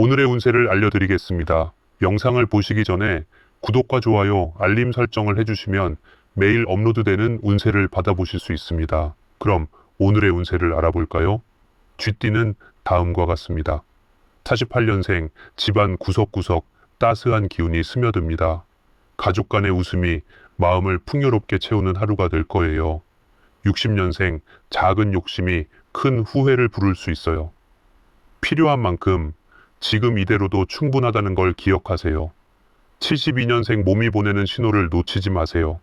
오늘의 운세를 알려드리겠습니다. 영상을 보시기 전에 구독과 좋아요, 알림 설정을 해주시면 매일 업로드되는 운세를 받아보실 수 있습니다. 그럼 오늘의 운세를 알아볼까요? 쥐띠는 다음과 같습니다. 48년생 집안 구석구석 따스한 기운이 스며듭니다. 가족 간의 웃음이 마음을 풍요롭게 채우는 하루가 될 거예요. 60년생 작은 욕심이 큰 후회를 부를 수 있어요. 필요한 만큼 지금 이대로도 충분하다는 걸 기억하세요. 72년생 몸이 보내는 신호를 놓치지 마세요.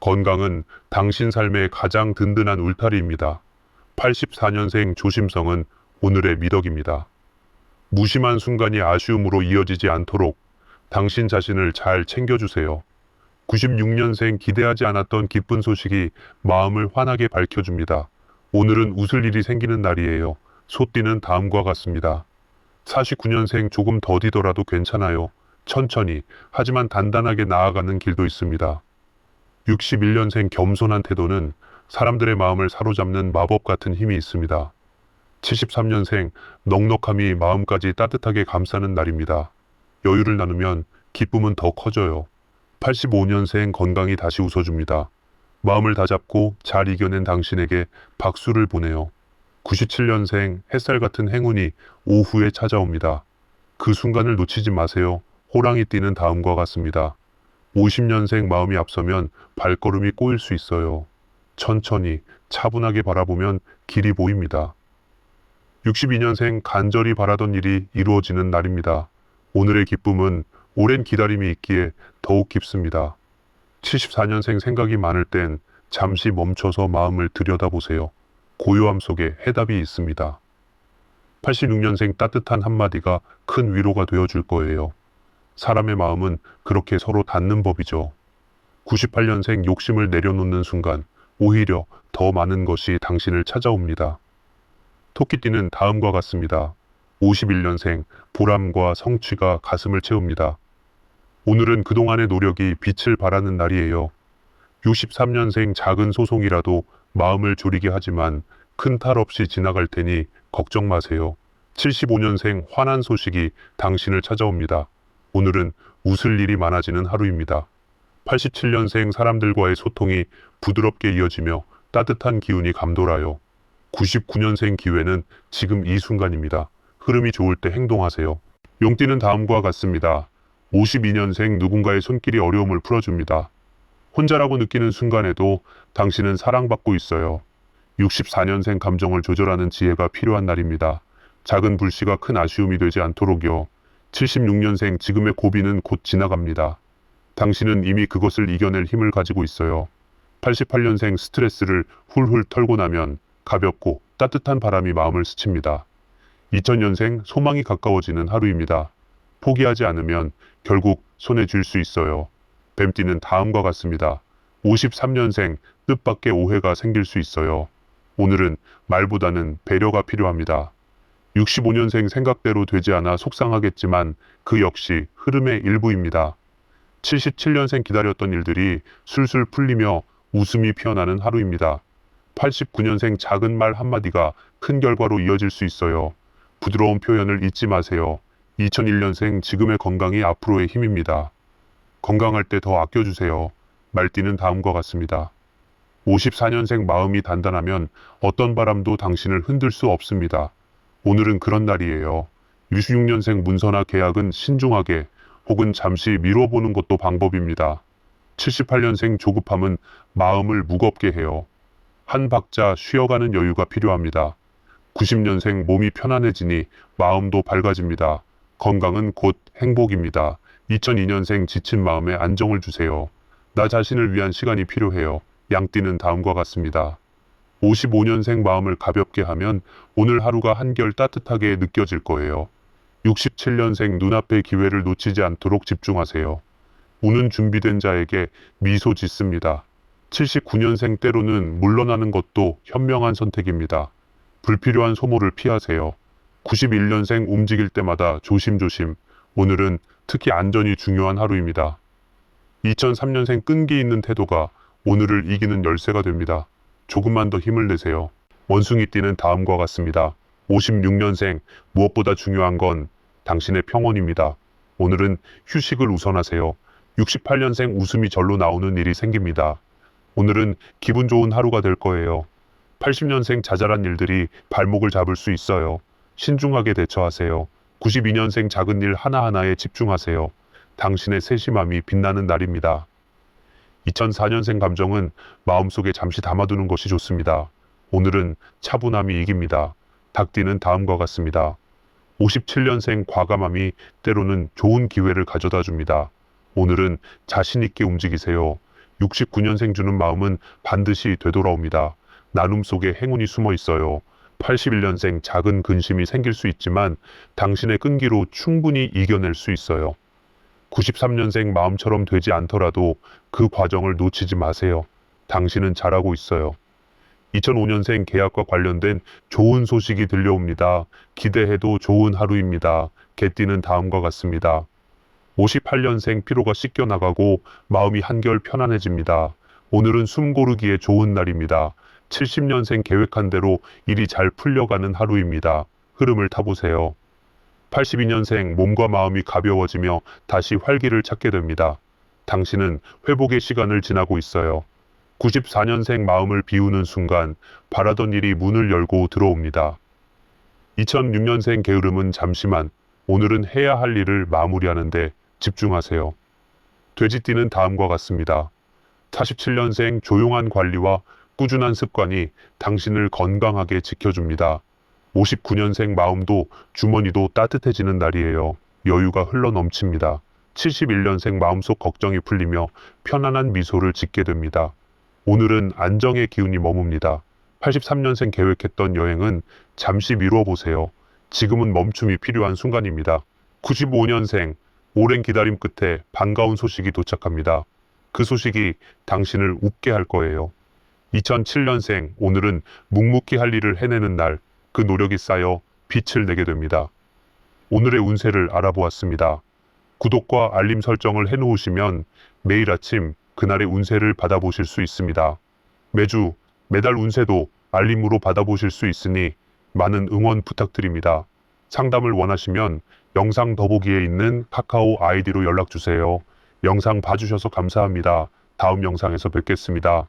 건강은 당신 삶의 가장 든든한 울타리입니다. 84년생 조심성은 오늘의 미덕입니다. 무심한 순간이 아쉬움으로 이어지지 않도록 당신 자신을 잘 챙겨주세요. 96년생 기대하지 않았던 기쁜 소식이 마음을 환하게 밝혀줍니다. 오늘은 웃을 일이 생기는 날이에요. 소띠는 다음과 같습니다. 49년생 조금 더디더라도 괜찮아요. 천천히, 하지만 단단하게 나아가는 길도 있습니다. 61년생 겸손한 태도는 사람들의 마음을 사로잡는 마법 같은 힘이 있습니다. 73년생 넉넉함이 마음까지 따뜻하게 감싸는 날입니다. 여유를 나누면 기쁨은 더 커져요. 85년생 건강이 다시 웃어줍니다. 마음을 다잡고 잘 이겨낸 당신에게 박수를 보내요. 97년생 햇살 같은 행운이 오후에 찾아옵니다. 그 순간을 놓치지 마세요. 호랑이 띠는 다음과 같습니다. 50년생 마음이 앞서면 발걸음이 꼬일 수 있어요. 천천히 차분하게 바라보면 길이 보입니다. 62년생 간절히 바라던 일이 이루어지는 날입니다. 오늘의 기쁨은 오랜 기다림이 있기에 더욱 깊습니다. 74년생 생각이 많을 땐 잠시 멈춰서 마음을 들여다보세요. 고요함 속에 해답이 있습니다. 86년생 따뜻한 한마디가 큰 위로가 되어줄 거예요. 사람의 마음은 그렇게 서로 닿는 법이죠. 98년생 욕심을 내려놓는 순간 오히려 더 많은 것이 당신을 찾아옵니다. 토끼띠는 다음과 같습니다. 51년생 보람과 성취가 가슴을 채웁니다. 오늘은 그동안의 노력이 빛을 발하는 날이에요. 63년생 작은 소송이라도 마음을 졸이게 하지만 큰 탈 없이 지나갈 테니 걱정 마세요. 75년생 환한 소식이 당신을 찾아옵니다. 오늘은 웃을 일이 많아지는 하루입니다. 87년생 사람들과의 소통이 부드럽게 이어지며 따뜻한 기운이 감돌아요. 99년생 기회는 지금 이 순간입니다. 흐름이 좋을 때 행동하세요. 용띠는 다음과 같습니다. 52년생 누군가의 손길이 어려움을 풀어줍니다. 혼자라고 느끼는 순간에도 당신은 사랑받고 있어요. 64년생 감정을 조절하는 지혜가 필요한 날입니다. 작은 불씨가 큰 아쉬움이 되지 않도록요. 76년생 지금의 고비는 곧 지나갑니다. 당신은 이미 그것을 이겨낼 힘을 가지고 있어요. 88년생 스트레스를 훌훌 털고 나면 가볍고 따뜻한 바람이 마음을 스칩니다. 2000년생 소망이 가까워지는 하루입니다. 포기하지 않으면 결국 손에 쥘 수 있어요. 뱀띠는 다음과 같습니다. 53년생 뜻밖의 오해가 생길 수 있어요. 오늘은 말보다는 배려가 필요합니다. 65년생 생각대로 되지 않아 속상하겠지만 그 역시 흐름의 일부입니다. 77년생 기다렸던 일들이 술술 풀리며 웃음이 피어나는 하루입니다. 89년생 작은 말 한마디가 큰 결과로 이어질 수 있어요. 부드러운 표현을 잊지 마세요. 2001년생 지금의 건강이 앞으로의 힘입니다. 건강할 때 더 아껴주세요. 말띠는 다음과 같습니다. 54년생 마음이 단단하면 어떤 바람도 당신을 흔들 수 없습니다. 오늘은 그런 날이에요. 66년생 문서나 계약은 신중하게 혹은 잠시 미뤄보는 것도 방법입니다. 78년생 조급함은 마음을 무겁게 해요. 한 박자 쉬어가는 여유가 필요합니다. 90년생 몸이 편안해지니 마음도 밝아집니다. 건강은 곧 행복입니다. 2002년생 지친 마음에 안정을 주세요. 나 자신을 위한 시간이 필요해요. 양띠는 다음과 같습니다. 55년생 마음을 가볍게 하면 오늘 하루가 한결 따뜻하게 느껴질 거예요. 67년생 눈앞의 기회를 놓치지 않도록 집중하세요. 우는 준비된 자에게 미소 짓습니다. 79년생 때로는 물러나는 것도 현명한 선택입니다. 불필요한 소모를 피하세요. 91년생 움직일 때마다 조심조심. 오늘은 특히 안전이 중요한 하루입니다. 2003년생 끈기 있는 태도가 오늘을 이기는 열쇠가 됩니다. 조금만 더 힘을 내세요. 원숭이 띠는 다음과 같습니다. 56년생 무엇보다 중요한 건 당신의 평온입니다. 오늘은 휴식을 우선하세요. 68년생 웃음이 절로 나오는 일이 생깁니다. 오늘은 기분 좋은 하루가 될 거예요. 80년생 자잘한 일들이 발목을 잡을 수 있어요. 신중하게 대처하세요. 92년생 작은 일 하나하나에 집중하세요. 당신의 세심함이 빛나는 날입니다. 2004년생 감정은 마음속에 잠시 담아두는 것이 좋습니다. 오늘은 차분함이 이깁니다. 닭띠는 다음과 같습니다. 57년생 과감함이 때로는 좋은 기회를 가져다 줍니다. 오늘은 자신있게 움직이세요. 69년생 주는 마음은 반드시 되돌아옵니다. 나눔 속에 행운이 숨어 있어요. 81년생 작은 근심이 생길 수 있지만 당신의 끈기로 충분히 이겨낼 수 있어요. 93년생 마음처럼 되지 않더라도 그 과정을 놓치지 마세요. 당신은 잘하고 있어요. 2005년생 계약과 관련된 좋은 소식이 들려옵니다. 기대해도 좋은 하루입니다. 개띠는 다음과 같습니다. 58년생 피로가 씻겨나가고 마음이 한결 편안해집니다. 오늘은 숨 고르기에 좋은 날입니다. 70년생 계획한 대로 일이 잘 풀려가는 하루입니다. 흐름을 타보세요. 82년생 몸과 마음이 가벼워지며 다시 활기를 찾게 됩니다. 당신은 회복의 시간을 지나고 있어요. 94년생 마음을 비우는 순간 바라던 일이 문을 열고 들어옵니다. 2006년생 게으름은 잠시만, 오늘은 해야 할 일을 마무리하는데 집중하세요. 돼지띠는 다음과 같습니다. 47년생 조용한 관리와 꾸준한 습관이 당신을 건강하게 지켜줍니다. 59년생 마음도 주머니도 따뜻해지는 날이에요. 여유가 흘러 넘칩니다. 71년생 마음속 걱정이 풀리며 편안한 미소를 짓게 됩니다. 오늘은 안정의 기운이 머뭅니다. 83년생 계획했던 여행은 잠시 미루어 보세요. 지금은 멈춤이 필요한 순간입니다. 95년생 오랜 기다림 끝에 반가운 소식이 도착합니다. 그 소식이 당신을 웃게 할 거예요. 2007년생 오늘은 묵묵히 할 일을 해내는 날, 그 노력이 쌓여 빛을 내게 됩니다. 오늘의 운세를 알아보았습니다. 구독과 알림 설정을 해놓으시면 매일 아침 그날의 운세를 받아보실 수 있습니다. 매주 매달 운세도 알림으로 받아보실 수 있으니 많은 응원 부탁드립니다. 상담을 원하시면 영상 더보기에 있는 카카오 아이디로 연락 주세요. 영상 봐주셔서 감사합니다. 다음 영상에서 뵙겠습니다.